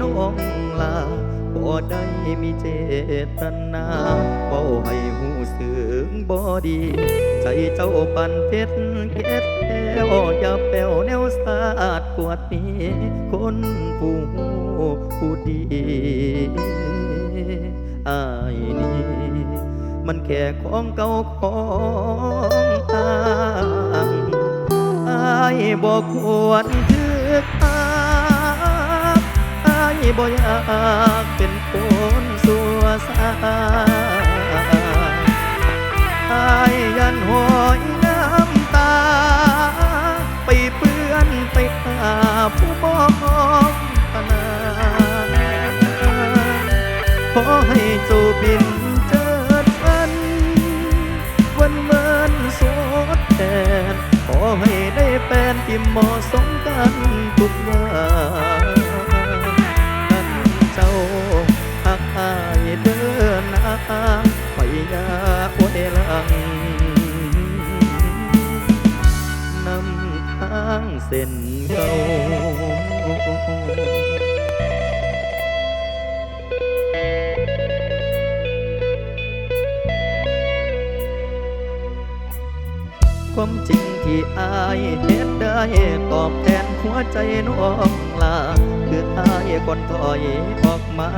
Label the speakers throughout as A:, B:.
A: น้องลาบ่ได้มีเจตนาเป้าให้หูเสึงบ่ดี ใจเจ้าปันเพชรเก็ดแก้วอย่าแป้วแนวสาดกวดนี้ คนผู้ผู้ดีอายนี่มันแค่ของเก่าของตางอายบอกควรถือตาอ บ่อยากเป็นคนสัวสาอายยันหอยน้ำตา ไปเปื้อนไปตาผู้มองตนาขอให้เจ้าบินเจิดพันวันเมินสดแทนขอให้ได้แฟนที่เหมาะสมกันทุกอย่างกันางไปยาอวยหลังนำทางเส้นเก่าความจริงที่อายเฮ็ดได้ตอบแทนหัวใจน้องลา ออายก่อนถอยออกมา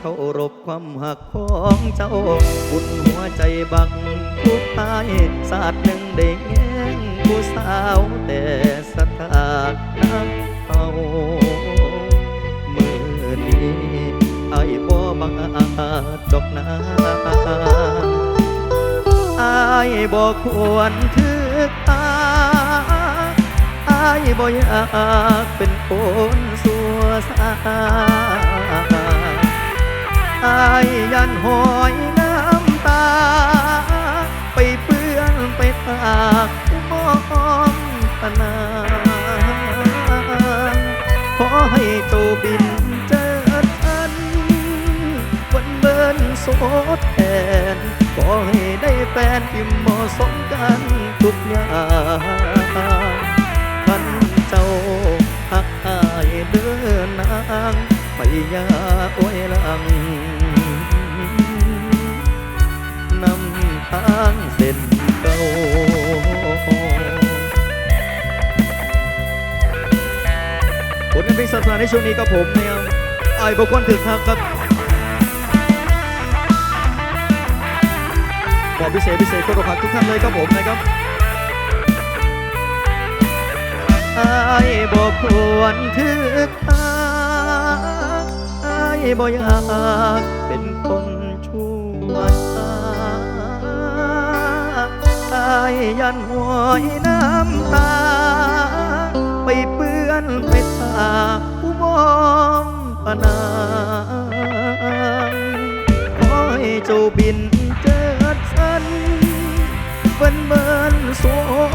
A: เคารพความหักของเจ้า บุญหัวใจบังทุกอายศาสตร์หนึ่งได้แง่งผู้สาวแต่สถานะเอามือนี้ไอายบ่บังอาจดอกนาไอายบอกควรถือตาไอายบ่อยากเป็นคน สายอายยันหอยน้ำตา ไปเปื้อนไปตากมองตนานขอให้เจ้าบินเจอฉัน วันเบินโสดแทนขอให้ได้แฟนที่เหมาะสมกันทุกอย่าง ไปยาอวยลังนำทางเส้นเก่าผลงานเพลงศาสนาในช่วงนี้ก็ผมเนี่ยไอ้บุคคลถึกทักครับบอกพิเศษพิเศษคนอกหักทุกท่านเลยครับผมนะครับไอ้บอกควรถึกทักไอ้ บอกอยากเป็นคนชั่วช้าไอ้ยันหัวน้ำตา ไปเปื้อนไปตาผู้มองปนาขอให้เจ้าบินเจิดสันเฟินเบินส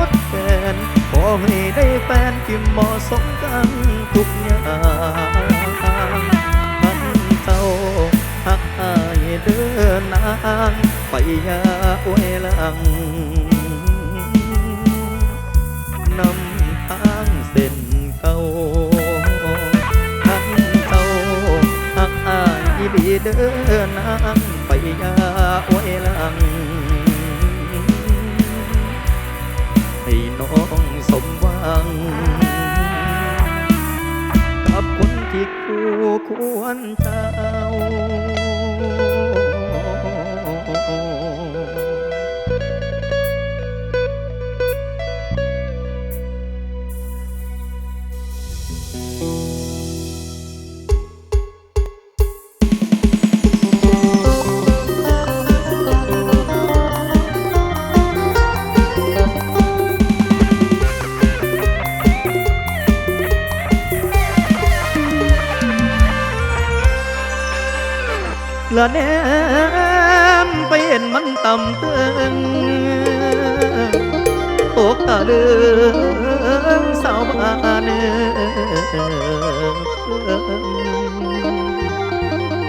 A: ดแฟนขอให้ได้แฟนที่เหมาะสมกันทุกอย่างางไปยาอวยลังนำทางเส้นเก่าทั้งเจ้าหักอายอีหลีเดินนางไปยาอวยลัง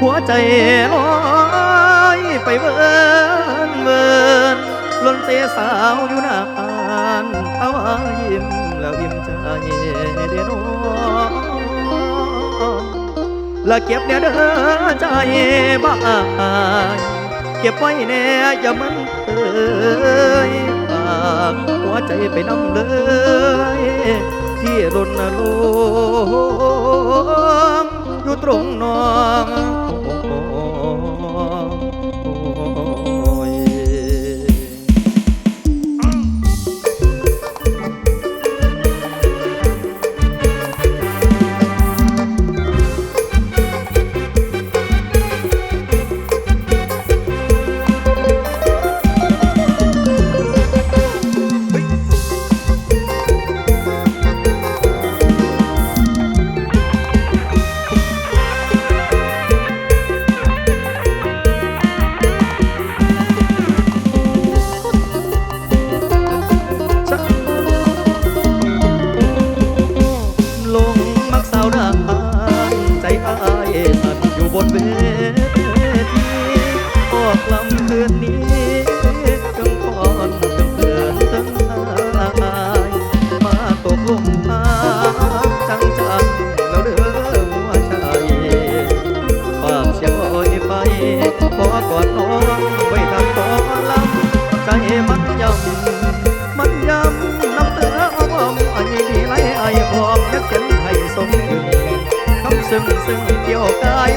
A: หัวใจลอยไปเวินเวินล้นเตสาวอยู่นานเอายิ้มแล้วอิ่มใจเดน้องและเก็บเนี่ยเด้อใจบ้ายเก็บไว้แน่อย่ามันเอ่ยฝากหัวใจไปน้ำเลย ที่รณรงค์อยู่ตรงนอง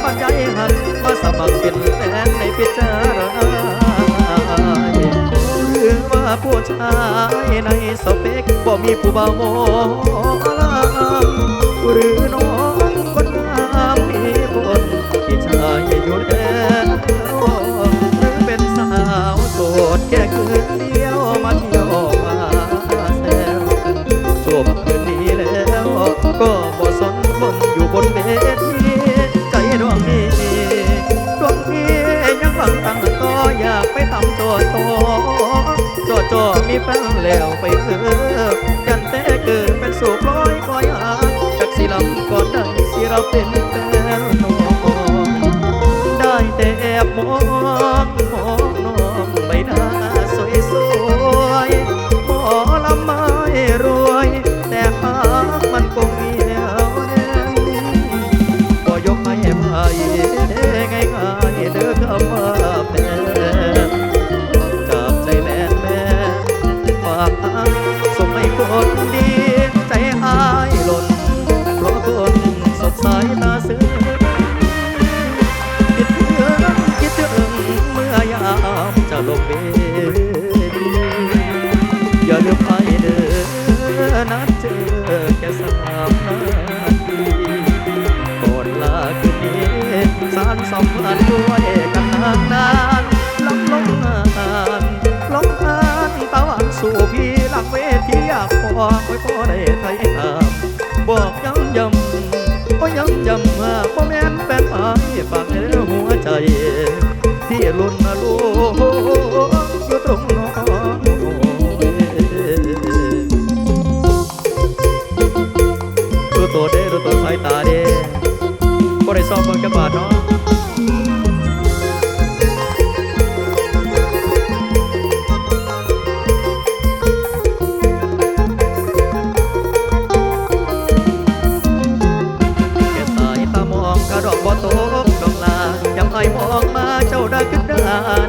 A: กายบรรยหันมาสมัครเป็นแฟนในพิจารณาหรือว่าผู้ชายในสเปกบ่มีผู้บ่าวมอลำหรือน้องคนงามมีคนที่ชายอยู่แล้วหรือเป็นสาวโสดแค่คืน ตั้งแล้วไปเถอานสัมพันธ์ด้วยกันนานนานลำลงนานลงทานตะวันสู่พี่หลังเวทีอยากพอค่อยพอได้ไทยถามบอกย้ำย้ำก็ย้ำย้ำว่าพ่อแม่นแฟนพายฝากในหัวใจ ที่ลุ่นมาลูก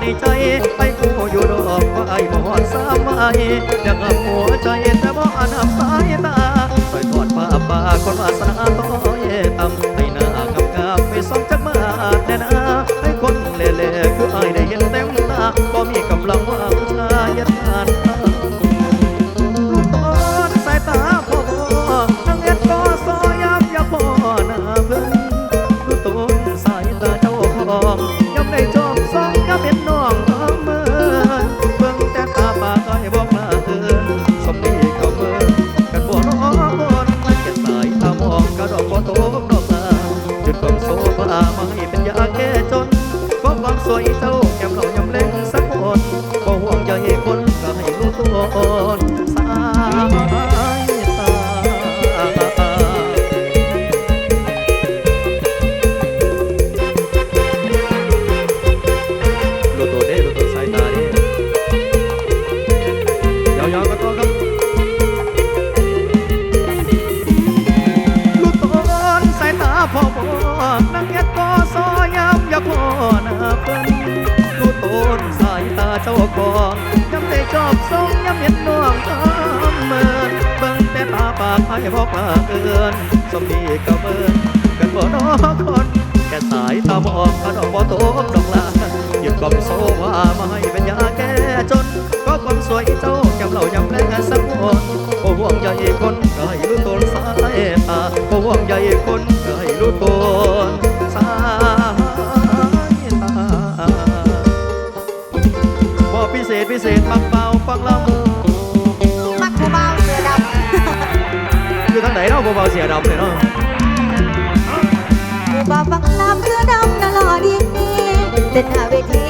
A: ด้ใจไอ้กูอยู่ดอกไอ้หมอดสามไม้อยากเอาหัวใจแต่บ่อนับสายตาคอยทอดผ้าป่าคนวาสนาต้อยต่ำให้หน้ากำกับไม่สมจักมาดแน่นะให้คนเล่ๆคือไอ้ได้เห็นเต็มตาบ่มี นสายตาบ่พิเศษพิเศษมักเบาฟังลำ
B: มูมักผู้เบาเสียดำ
A: คือทางไหนเราะผู้เบาเสียดำเลยเนาะ
B: ผู้เบาฟังลำเสียดำน่ะหล่อดีแต่หน้าเวที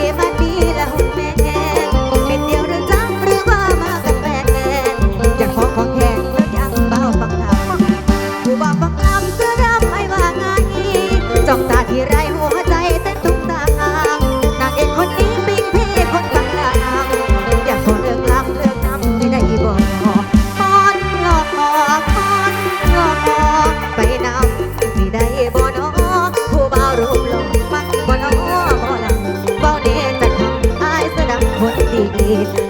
B: गीत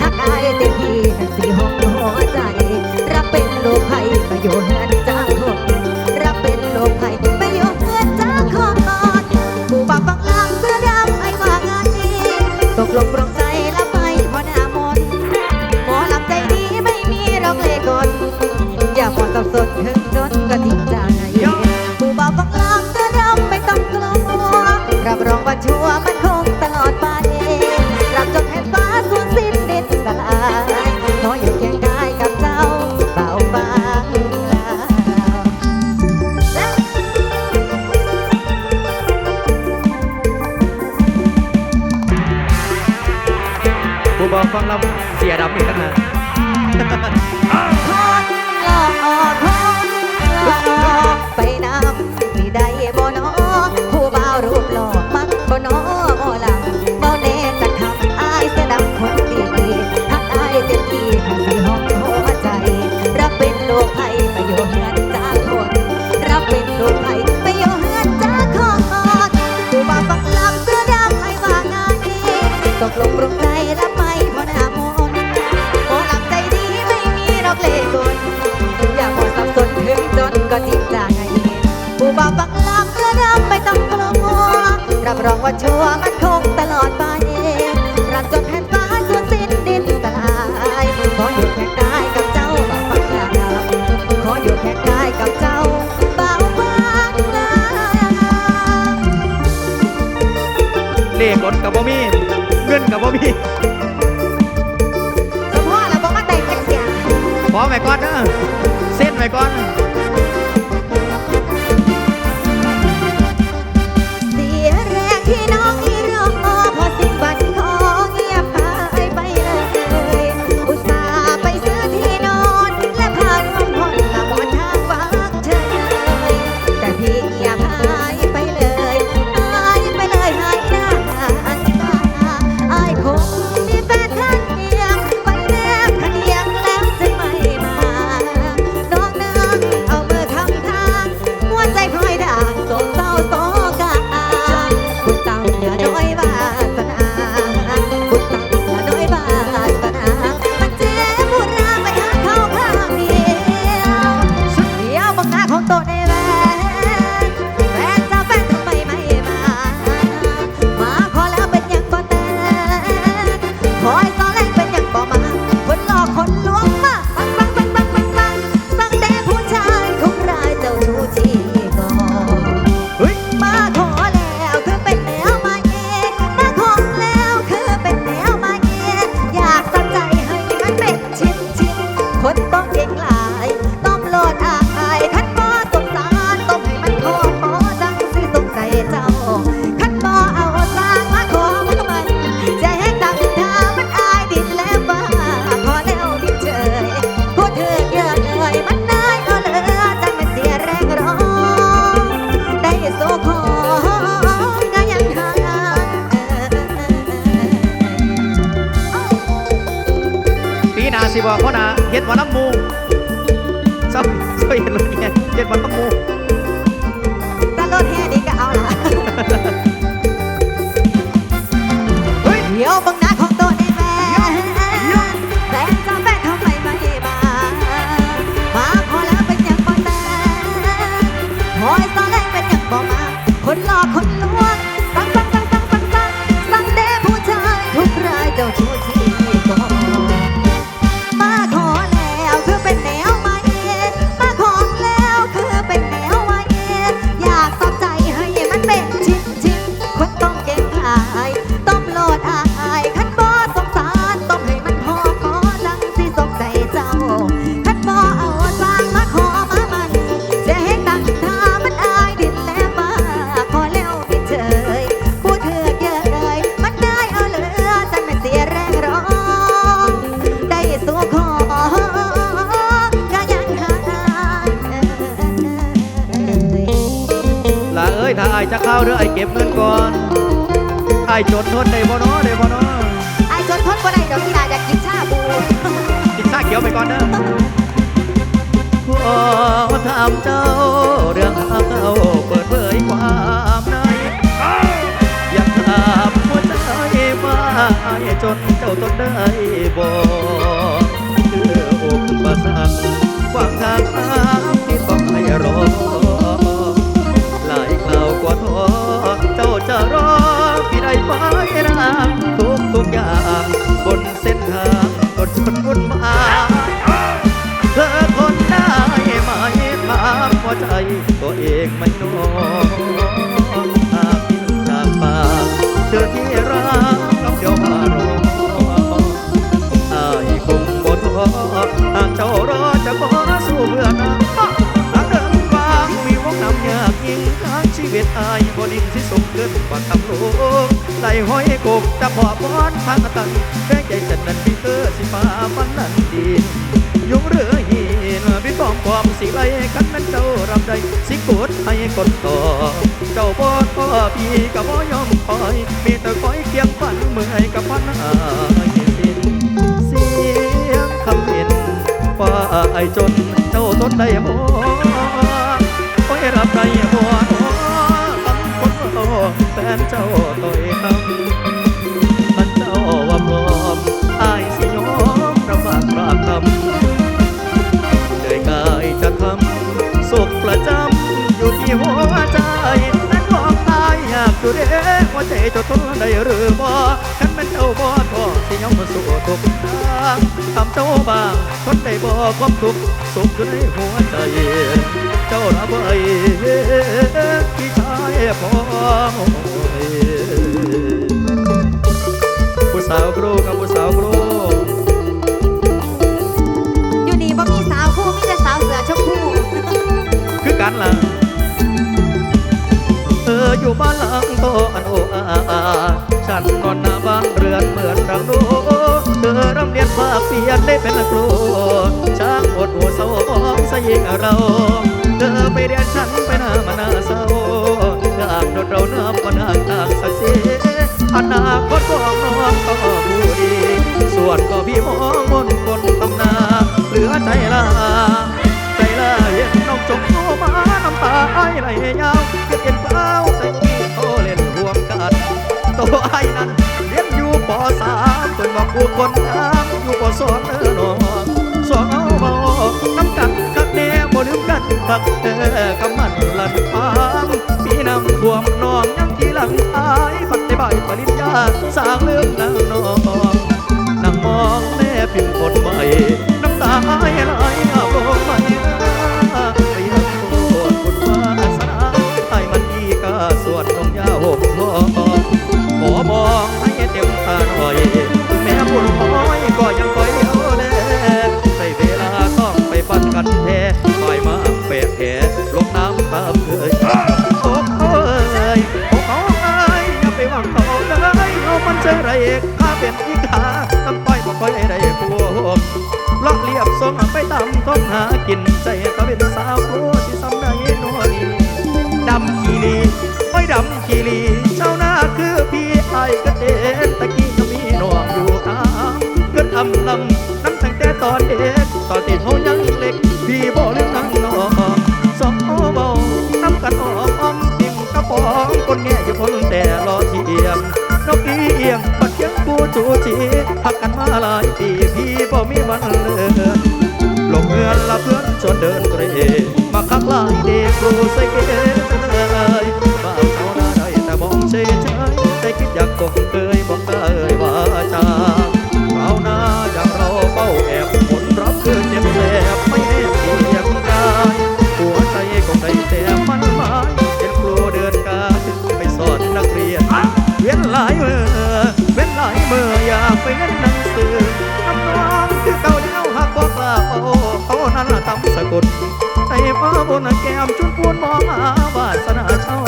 B: ลงปรุงใจรับไปพอหามนหมอลำใจดีไม่มีรอเล่กลอย่าหมดสับสนถึงจนก็จริงใจผู้บาวบังลาเพื่อำไม่ต้องกลัวรับรองว่าชัว์มันคงตลอดไปรักจนแผ่นฟ้าจนสิ้นดินตลายขออยู่แค่กายกับเจ้าบ่าวบังลาขออยู่แค่กายกับเจ้าบ่าวบังลา
A: เล่กลกับบ่มีึ้นกั
B: บบ่มีพ่อเราบอกว่าแต่เสียงพอไว้ก่อนเน
A: อะเส้นไว้ก่อน จนเจ้าต้องได้บ่คืออุปสรรควางทางทางที่ต้องให้รอ หลายคราวกว่าท้อเจ้าจะรอพี่ได้ไหมนะทุกทุกอย่างบนเส้นทางก็จนวุ่นวาเธอทนได้ไหมถามหัวใจตัวเองไม่นอย ที่สูงเกินกว่าคำโลกไหลห้อยกบจะพอบอนทางตันแค่ใจฉันนั้นพี่เธอสิฟ้ามันนั้นดียุงเรือหินพี่กองความสิไลกันนั้นเจ้ารับใจสิกดให้กดต่อ เจ้าบ่ท้อพี่ก็บ่ยอมคอย มีแต่คอยเคียงฝันเมื่อยกับพันอายเสียงคำเห็นว่าไอจนเจ้าทนได้บ่โอ้ยรับได้บ่ นเจ้าต่อยคำมันเจ้าว่าพร้อมอายสิยอมรับากปรากคำเลยกายจะทำสุขประจำอยู่ที่หัวใจนั้นบอกตายอยากอยู่เด้หัวใจเจ้าทนได้หรือบ่คันแมันเจ้าบ่ท้อสิยอมมาสู่ทุกทางทำเจ้าบางทนได้บ่ความทุกข์สุขอยู่ในหัวใจเจ้าละบ่ไอ้พี่ชาย พ่อผู้สาวครูกับผู้สาวครู
B: อยู่นี่บ่มีสาวคู่มีแต่สาวเสือชมพู
A: คือกันล่ะเธออยู่บ้านหลังโตอันโออาอาฉันนอนหน้าบ้านเรือนเหมือนรังโนเธอรำเรียนภาคเพียนได้เป็นครูช่างอดหัวเศร้าของสยิงเรา เธอไปเรียนฉันไปหน้ามาหน้าเราอยากโดดเราเนื้อมาหน้าทางสักสีอนาคตของน้องก็ผู้ดีส่วนก็พี่มองมนคนตำนาเหลือใจลาใจละเห็นน้องจงโตมาน้ำตาไอไหลยาวเก็บเย็นเปล่าใส่กี้โตเล่นรวมกันตัวไอ้นั้นเรียนอยู่ปสามเปิดบอกกูคนงามอยู่ปสองเออน้องสองเอาเบาน้ำกัน บ่ลืมกันคักแท้กำมันลันปามปีน้ำท่วมน้องยังที่หลังอายฝักในใบปริญญาสร้างเรื่องนางน้องนั่งมองแม่พิมพ์คนใหม่น้ำตาไหลอาบลงไม่นะไปยังโคตรคุณวาสนาไอ้มันอีกาสวดลงยาหกทองขอมองให้เต็มตาหน่อย แม่บุญน้อยก็ยังคอย เอไรข้าเป็นอีกาน้ำต้อยบ่ค่อยได้พวกล็อกเรียบส่งไปตามท้องหากินใจก็เป็นสาวโคที่ซ้ำได้นัวนีดำขีรีโอ้ยดำขีรีเจ้าหน้าคือพี่ไอ้กระเด็นตะกี้ก็มีหน้องอยู่ตามเกิดอำลำนั่งตั้งแต่ตอนเด็กตอนที่เขายังเล็กพี่บ่ลืมนั่งนองสองโอเบาน้ำกันอมอ้อมติ่งกระป๋องคนแง่อยู่พ้นแต่รอเทียมนกเอียงปัดเคียง จูจีพักกันมาหลายปีพี่บ่มีวันเลิกลงเงินละเพื่อนชวนเดินเตรมาคักลายเด็กครูใส่เก ไปเล่นหนังสือน้ำน้องคือเก่าเดียวหักบอกลาโอ้เขานั่นละทำสะกดใจฟ้าบนแก้มชุนพวนมองหาวาสนาเช่า